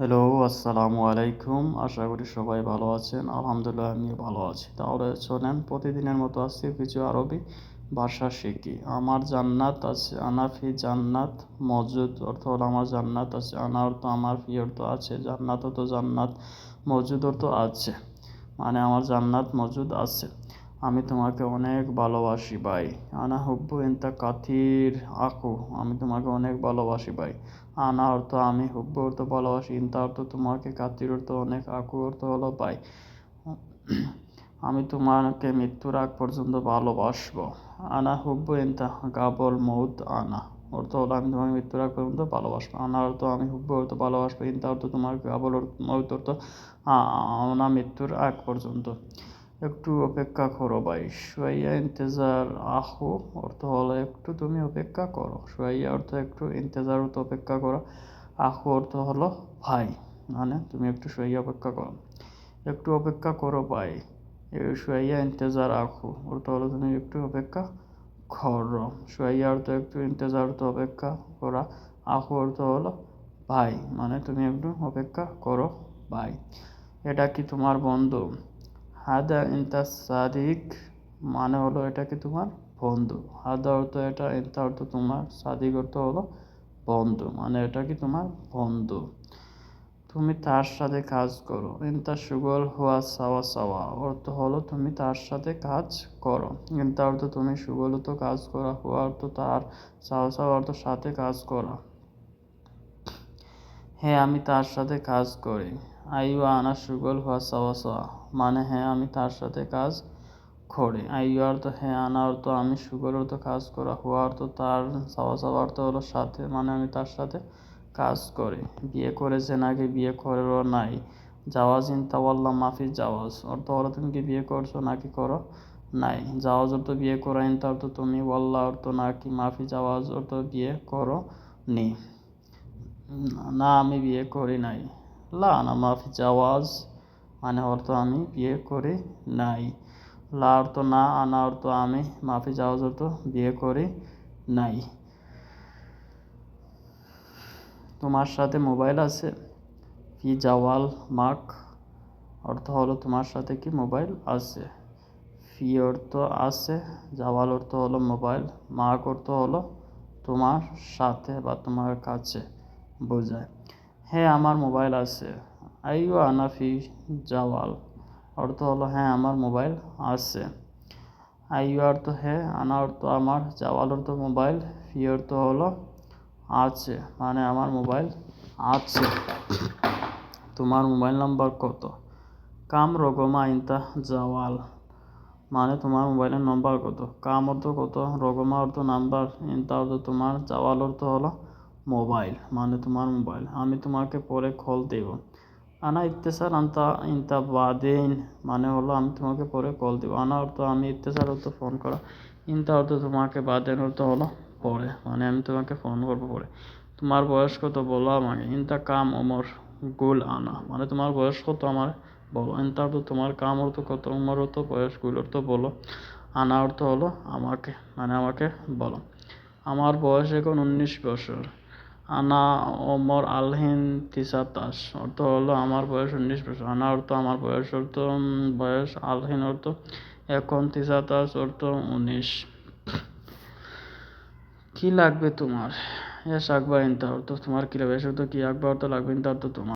Hello আসসালামু আলাইকুম আশা করি সবাই ভালো আছেন। আলহামদুলিল্লাহ, আমিও ভালো আছি। তাহলে শোনেন প্রতিদিনের মতো আজকে কিছু আরবি ভাষা শিখি। আমার জান্নাত আছে আনাফি জান্নাত, মজুদ অর্থ হলো আমার জান্নাত আছে। আনা অর্থ আমার ফি অর্থ আছে, জান্নাত অর্থ জান্নাত, মজুদ অর্থ আছে। মানে আমার জান্নাত, মজুদ আছে। আমি তোমাকে অনেক ভালোবাসি ভাই। আনা হুব্বু ইন্তা কাথির আকু। আমি তোমাকে অনেক ভালোবাসি ভাই। আনা অর্থ আমি হুব্বু অর্থ ভালোবাসি ইন্তা অর্থ তোমাকে কাতির অর্থ অনেক আঁকু অর্থ হলো ভাই আমি তোমাকে মৃত্যুর আগ পর্যন্ত ভালোবাসবো আনা হুব্বু ইন্তা গাবল মৌত আনা অর্থ হলো আমি তোমাকে মৃত্যুর আগ পর্যন্ত ভালোবাসবো আনা অর্থ আমি হুব্বু অর্থ ভালোবাসবো ইন্তা অর্থ তোমার গাবল মৌত অর্থ আনা মৃত্যুর আগ পর্যন্ত একটু অপেক্ষা করো ভাই। সোয়াইয়া ইন্তেজার আহু, অর্থ হলো একটু তুমি অপেক্ষা করো। সোয়াইয়া, অর্থ একটু ইন্তেজার অর্থ অপেক্ষা করো। আহু, অর্থ হলো ভাই মানে তুমি একটু সোয়াইয়া অপেক্ষা করো। একটু অপেক্ষা করো ভাই। সোয়াইয়া, ইন্তেজার আহু, অর্থ হলো তুমি একটু অপেক্ষা করো। সোয়াইয়া, অর্থ একটু, ইন্তেজার অর্থ অপেক্ষা করা। আহু, অর্থ হলো ভাই মানে তুমি একটু অপেক্ষা করো ভাই। এটা কি তোমার বন্ধু? হাদা ইন্তা সাদিক মানে হলো এটা কি তোমার? বন্ধু। হাদা অর্থ এটা, ইন্তা অর্থ তোমার। সাদিক অর্থ হলো বন্ধু মানে এটা কি তোমার? বন্ধু। তুমি তার সাথে কাজ করো। ইন্তা সুগল হওয়া সাওয়া সাওয়া অর্থ হলো তুমি তার সাথে কাজ করো। ইন্তা অর্থ তুমি সুগল তো কাজ করা, হুয়া অর্থ তার, সাওয়া সাওয়া অর্থ সাথে কাজ করা। হ্যাঁ আমি তার সাথে কাজ করি। আইও আনা সুগল হুয়া সাওয়া সাওয়া মানে হ্যাঁ আমি তার সাথে কাজ করি। আইও অর্থ হ্যাঁ আনা অর্থ আমি সুগল অর্থ কাজ করা। হুয়া অর্থ তার সাওয়া সাওয়া অর্থ হলো সাথে মানে আমি তার সাথে কাজ করি। বিয়ে করেছে নাকি বিয়ে করেও নাই। জাওয়াজ ইনতাওয়াল্লা মাফি জাওয়াজ। অর্থ হলো তুমি কি বিয়ে করছ নাকি করো নাই। জাওয়াজ অর্থ বিয়ে করা ইনতা অর্থ তুমি ওয়াল্লা অর্থ নাকি মাফি জাওয়াজ অর্থ বিয়ে করো নি, না, আমি বিয়ে করি নাই। লা, না মাফি জাওয়াজ মানে অর্থ আমি বিয়ে করি নাই। লা অর্থ না আনা অর্থ আমি মাফি জাওয়াজ অর্থ বিয়ে করি নাই। তোমার সাথে মোবাইল আছে? ফি জাওয়াল মাক, অর্থ হলো তোমার সাথে কি মোবাইল আছে? ফি অর্থ আছে, জাওয়াল অর্থ হলো মোবাইল, মাক অর্থ হলো তোমার সাথে বা তোমার কাছে, বোঝায়। হ্যাঁ আমার মোবাইল আছে। আইও আনাফি জাওয়াল অর্থ হলো হ্যাঁ আমার মোবাইল আছে। আইও অর্থ হ্যাঁ আনা অর্থ আমার জাওয়াল অর্থ মোবাইল ফি অর্থ হলো আছে মানে আমার মোবাইল আছে। তোমার মোবাইল নাম্বার কত? কাম রগমা ইন্তা জাওয়াল। মানে তোমার মোবাইলের নাম্বার কত? কাম অর্থ কত? রগমা অর্থ নাম্বার। ইন্তা অর্থ তোমার, জাওয়াল অর্থ হলো মোবাইল মানে তোমার মোবাইল। আমি তোমাকে পরে কল দেব। আনা ইত্তেসার আনতা ইনতা বাদেন মানে হলো আমি তোমাকে পরে কল দেবো। আনা অর্থ আমি ইত্তেসার অর্থ ফোন করা। ইন্তা অর্থ তোমাকে বাদেন অর্থ হলো পরে মানে আমি তোমাকে ফোন করব পরে। তোমার বয়স কত বলো আমাকে। ইনতা কাম অমর গুল আনা। মানে তোমার বয়স কত আমার বলো। ইনতা অর্থ তোমার কাম অর্থ কত উমর অর্থ বয়স, গুল অর্থ বলো। আনা অর্থ হলো আমাকে মানে আমাকে বলো। আমার বয়স এখন উনিশ বছর। আনা ওমর আলহিন তিসাতাস অর্থ হলো আমার বয়স উনিশ বছর। আনা অর্থ আমার বয়স, অর্থ বয়স আলহিন অর্থ। এখন তিসাতাস অর্থ উনিশ। কি লাগবে তোমার? এস আকবর ইন্তা অর্থ তোমার কি লাগবে? এস অর্থ কি? আকবর অর্থ লাগবে ইন্তা অর্থ তোমার।